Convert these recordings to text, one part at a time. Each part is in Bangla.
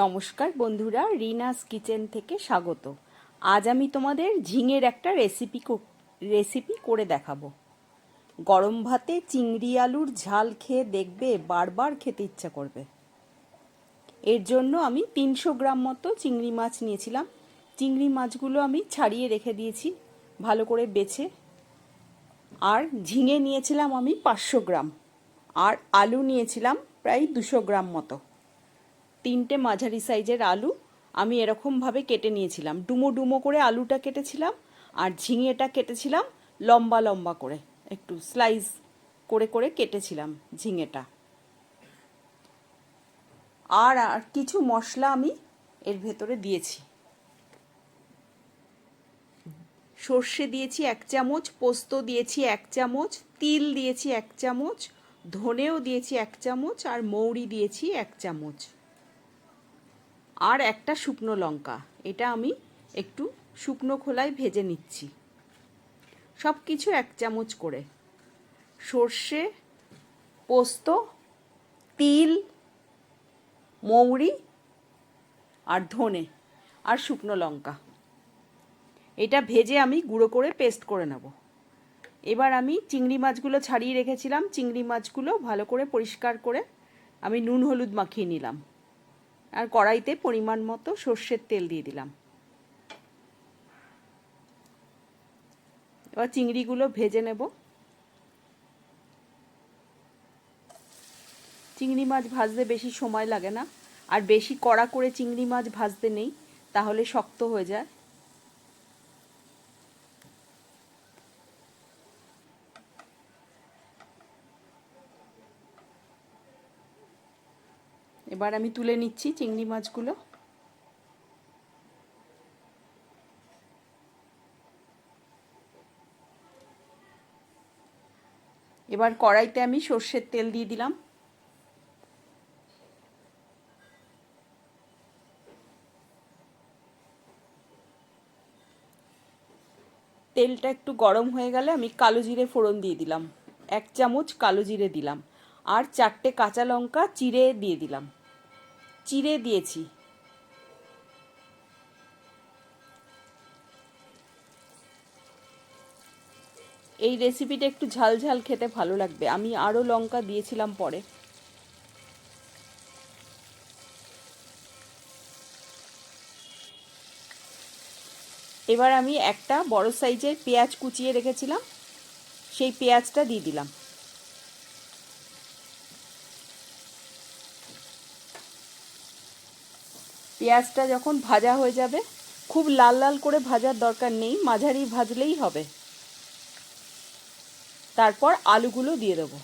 নমস্কার বন্ধুরা, রিনাস কিচেন থেকে স্বাগত। আজ আমি তোমাদের ঝিঙের একটা রেসিপি রেসিপি করে দেখাবো। গরম ভাতে চিংড়ি আলুর ঝাল খেয়ে দেখবে বারবার খেতে ইচ্ছা করবে। এর জন্য আমি তিনশো গ্রাম মতো চিংড়ি মাছ নিয়েছিলাম। চিংড়ি মাছগুলো আমি ছাড়িয়ে রেখে দিয়েছি, ভালো করে বেছে। আর ঝিঙে নিয়েছিলাম আমি পাঁচশো গ্রাম। আর আলু নিয়েছিলাম প্রায় দুশো গ্রাম মতো। তিনটে মাঝারি সাইজের আলু আমি এরকমভাবে কেটে নিয়েছিলাম। ডুমো ডুমো করে আলুটা কেটেছিলাম আর ঝিঙেটা কেটেছিলাম লম্বা লম্বা করে। একটু স্লাইস করে করে কেটেছিলাম ঝিঙেটা। আর আর কিছু মশলা আমি এর ভেতরে দিয়েছি। সর্ষে দিয়েছি এক চামচ, পোস্ত দিয়েছি এক চামচ, তিল দিয়েছি এক চামচ, ধনেও দিয়েছি এক চামচ আর মৌরি দিয়েছি এক চামচ। আর একটা শুকনো লঙ্কা। এটা আমি একটু শুকনো খোলায় ভেজে নিচ্ছি। সব কিছু এক চামচ করে। সর্ষে, পোস্ত, তিল, মৌরি আর ধনে আর শুকনো লঙ্কা। এটা ভেজে আমি গুঁড়ো করে পেস্ট করে নেব। এবার আমি চিংড়ি মাছগুলো ছাড়িয়ে রেখেছিলাম। চিংড়ি মাছগুলো ভালো করে পরিষ্কার করে আমি নুন হলুদ মাখিয়ে নিলাম। আর কড়াইতে পরিমাণ মতো সর্ষের তেল দিয়ে দিলাম। এবার চিংড়িগুলো ভেজে নেব। চিংড়ি মাছ ভাজতে বেশি সময় লাগে না। আর বেশি কড়া করে চিংড়ি মাছ ভাজতে নেই, তাহলে শক্ত হয়ে যায়। এবার আমি তুলে নিচ্ছি চিংড়ি মাছগুলো। এবার কড়াইতে আমি সর্ষের তেল দিয়ে দিলাম। তেলটা একটু গরম হয়ে গেলে আমি কালো জিরে ফোড়ন দিয়ে দিলাম। এক চামচ কালো জিরে দিলাম। আর চারটে কাঁচা লঙ্কা চিড়ে দিয়ে দিলাম। চিড়ে দিয়েছি। এই রেসিপিটা একটু ঝাল ঝাল খেতে ভালো লাগবে। আমি আরও লঙ্কা দিয়েছিলাম পরে। এবার আমি একটা বড় সাইজের পেঁয়াজ কুচিয়ে রেখেছিলাম। সেই পেঁয়াজটা দিয়ে দিলাম। পেঁয়াজটা যখন ভাজা হয়ে যাবে, খুব লাল লাল করে ভাজার দরকার নেই, মাঝারি ভাজলেই হবে। তারপর আলুগুলো দিয়ে দেবো।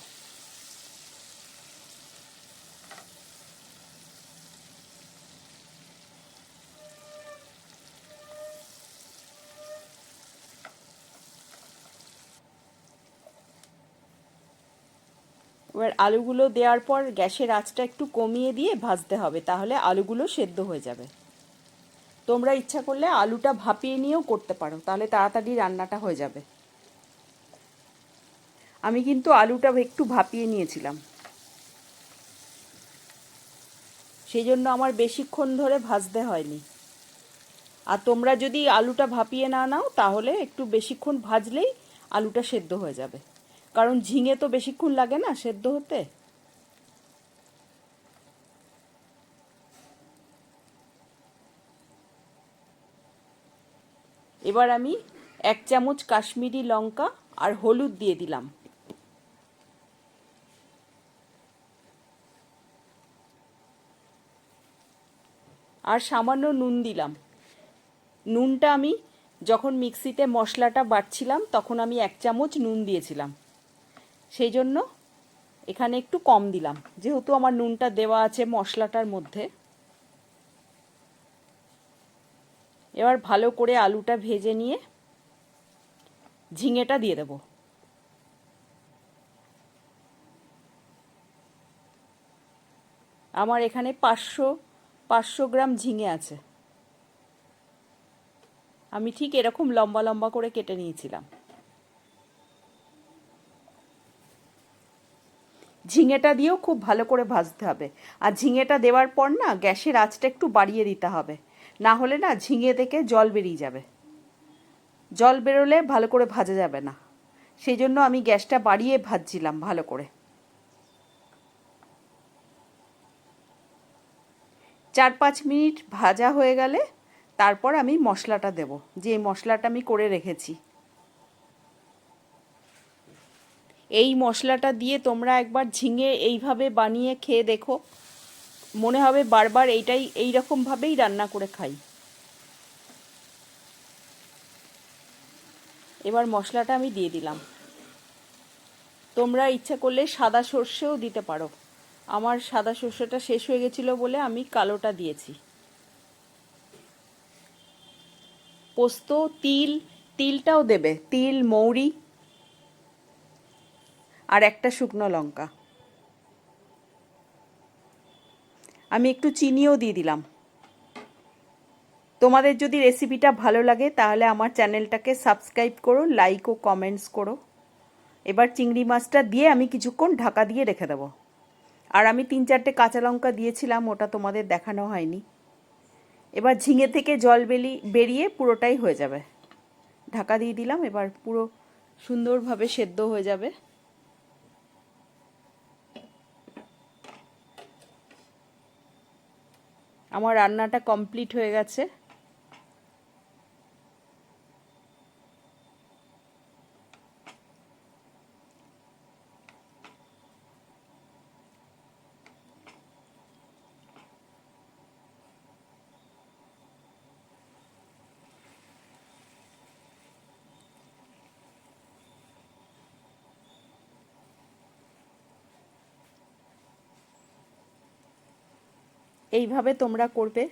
এবার আলুগুলো দেওয়ার পর গ্যাসের আঁচটা একটু কমিয়ে দিয়ে ভাজতে হবে, তাহলে আলুগুলো সেদ্ধ হয়ে যাবে। তোমরা ইচ্ছা করলে আলুটা ভাপিয়ে নিয়েও করতে পারো, তাহলে তাড়াতাড়ি রান্নাটা হয়ে যাবে। আমি কিন্তু আলুটা একটু ভাপিয়ে নিয়েছিলাম। সেই জন্য আমার বেশিক্ষণ ধরে ভাজতে হয়নি। আর তোমরা যদি আলুটা ভাপিয়ে না নাও, তাহলে একটু বেশিক্ষণ ভাজলেই আলুটা সেদ্ধ হয়ে যাবে। কারণ ঝিঙে তো বেশিক্ষণ লাগে না সেদ্ধ হতে? এবার আমি এক চামচ কাশ্মীরি লঙ্কা আর হলুদ দিয়ে দিলাম। আর সামান্য নুন দিলাম। নুনটা আমি যখন মিক্সিতে মশলাটা বাটছিলাম, তখন আমি এক চামচ নুন দিয়েছিলাম। সেই জন্য এখানে একটু কম দিলাম। যেহেতু আমার নুনটা দেওয়া আছে মশলাটার মধ্যে। এবার ভালো করে আলুটা ভেজে নিয়ে ঝিঙেটা দিয়ে দেব। আমার এখানে পাঁচশো পাঁচশো গ্রাম ঝিঙে আছে। আমি ঠিক এরকম লম্বা লম্বা করে কেটে নিয়েছিলাম। ঝিঙেটা দিয়েও খুব ভালো করে ভাজতে হবে। আর ঝিঙেটা দেওয়ার পর না গ্যাসের আঁচটা একটু বাড়িয়ে দিতে হবে। না হলে না ঝিঙে থেকে জল বেরিয়ে যাবে। জল বেরোলে ভালো করে ভাজা যাবে না। সেই জন্য আমি গ্যাসটা বাড়িয়ে ভাজছিলাম ভালো করে। চার পাঁচ মিনিট ভাজা হয়ে গেলে তারপর আমি মশলাটা দেব। যে মশলাটা আমি করে রেখেছি। এই মশলাটা দিয়ে তোমরা একবার ঝিঙে এইভাবে বানিয়ে খেয়ে দেখো। মনে হবে বারবার এইটাই এই রকমভাবেই রান্না করে খাই। এবার মশলাটা আমি দিয়ে দিলাম। তোমরা ইচ্ছা করলে সাদা সর্ষেও দিতে পারো। আমার সাদা সর্ষেটা শেষ হয়ে গেছিল বলে আমি কালোটা দিয়েছি। পোস্ত, তিল, তিলটাও দেবে। তিল, মৌরি আর একটা শুকনো লঙ্কা। আমি একটু চিনিও দিয়ে দিলাম। তোমাদের যদি রেসিপিটা ভালো লাগে, তাহলে আমার চ্যানেলটাকে সাবস্ক্রাইব করো লাইক ও কমেন্টস করো। এবার চিংড়ি মাছটা দিয়ে আমি কিছুক্ষণ ঢাকা দিয়ে রেখে দেবো। আর আমি তিন চারটে কাঁচা লঙ্কা দিয়েছিলাম, ওটা তোমাদের দেখানো হয়নি। এবার ঝিঙে থেকে জল বেলি, বেরিয়ে পুরোটাই হয়ে যাবে। ঢাকা দিয়ে দিলাম, এবার পুরো সুন্দরভাবে সেদ্ধ হয়ে যাবে। আমার রান্নাটা কমপ্লিট হয়ে গেছে। এইভাবে তোমরা করবে।